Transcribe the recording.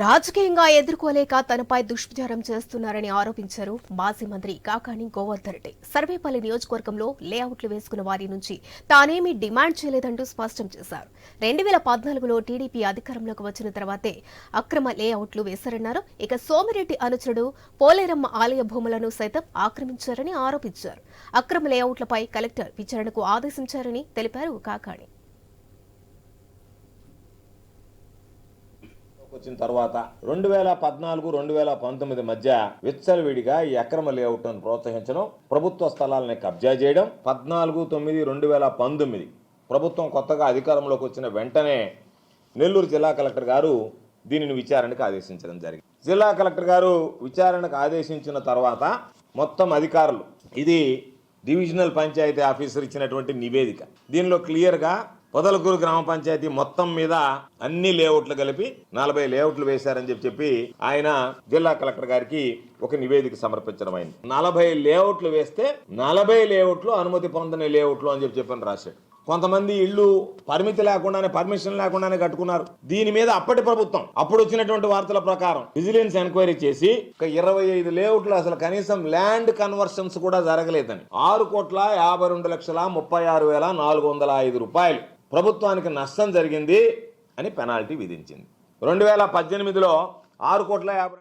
రాజకీయంగా ఎదుర్కోలేక తనపై దుష్ప్రచారం చేస్తున్నారని ఆరోపించారు మాజీ మంత్రి కాకాని గోవర్ధన్ రెడ్డి. సర్వేపల్లి నియోజకవర్గంలో లేఅవుట్లు వేసుకున్న వారి నుంచి తానేమీ డిమాండ్ చేయలేదంటూ స్పష్టం చేశారు. రెండు వేల పద్నాలుగులో టీడీపీ అధికారంలోకి వచ్చిన తర్వాతే అక్రమ లేఅవుట్లు వేశారన్నారు. ఇక సోమిరెడ్డి అనుచరుడు పోలేరమ్మ ఆలయ భూములను సైతం ఆక్రమించారని ఆరోపించారు. అక్రమ లేఅవుట్లపై కలెక్టర్ విచారణకు ఆదేశించారని తెలిపారు కాకాణి వచ్చిన తర్వాత రెండు వేల పద్నాలుగు రెండు వేల పంతొమ్మిది మధ్య విచ్చలవిడిగా ఈ అక్రమ లేఅవుట్ను ప్రోత్సహించడం ప్రభుత్వ స్థలాలని కబ్జా చేయడం పద్నాలుగు తొమ్మిది రెండు వేల పంతొమ్మిది ప్రభుత్వం కొత్తగా అధికారంలోకి వచ్చిన వెంటనే నెల్లూరు జిల్లా కలెక్టర్ గారు దీనిని విచారణకు ఆదేశించడం జరిగింది. జిల్లా కలెక్టర్ గారు విచారణకు ఆదేశించిన తర్వాత మొత్తం అధికారులు ఇది డివిజనల్ పంచాయతీ ఆఫీసర్ ఇచ్చినటువంటి నివేదిక. దీనిలో క్లియర్గా పొదలకూరు గ్రామ పంచాయతీ మొత్తం మీద అన్ని లేఅవుట్లు కలిపి నలభై లేఅవుట్లు వేశారని చెప్పి చెప్పి ఆయన జిల్లా కలెక్టర్ గారికి ఒక నివేదిక సమర్పించడం అయింది. నలభై లేఅవుట్లు వేస్తే నలభై లేఅవుట్లు అనుమతి పొందని లేఅవుట్లు అని చెప్పి చెప్పని రాశాడు. కొంతమంది ఇళ్ళు పరిమితి లేకుండానే పర్మిషన్ లేకుండానే కట్టుకున్నారు. దీని మీద అప్పటి ప్రభుత్వం అప్పుడు వచ్చినటువంటి వార్తల ప్రకారం విజిలెన్స్ ఎంక్వైరీ చేసి ఒక ఇరవై ఐదు లేఅవుట్లు అసలు కనీసం ల్యాండ్ కన్వర్షన్స్ కూడా జరగలేదని. ఆరు కోట్ల యాభై రెండు లక్షల ముప్పై ఆరు వేల నాలుగు వందల ఐదు రూపాయలు. ప్రభుత్వానికి నష్టం జరిగింది అని పెనాల్టీ విధించింది. రెండు వేల పద్దెనిమిదిలో ఆరు కోట్ల యాభై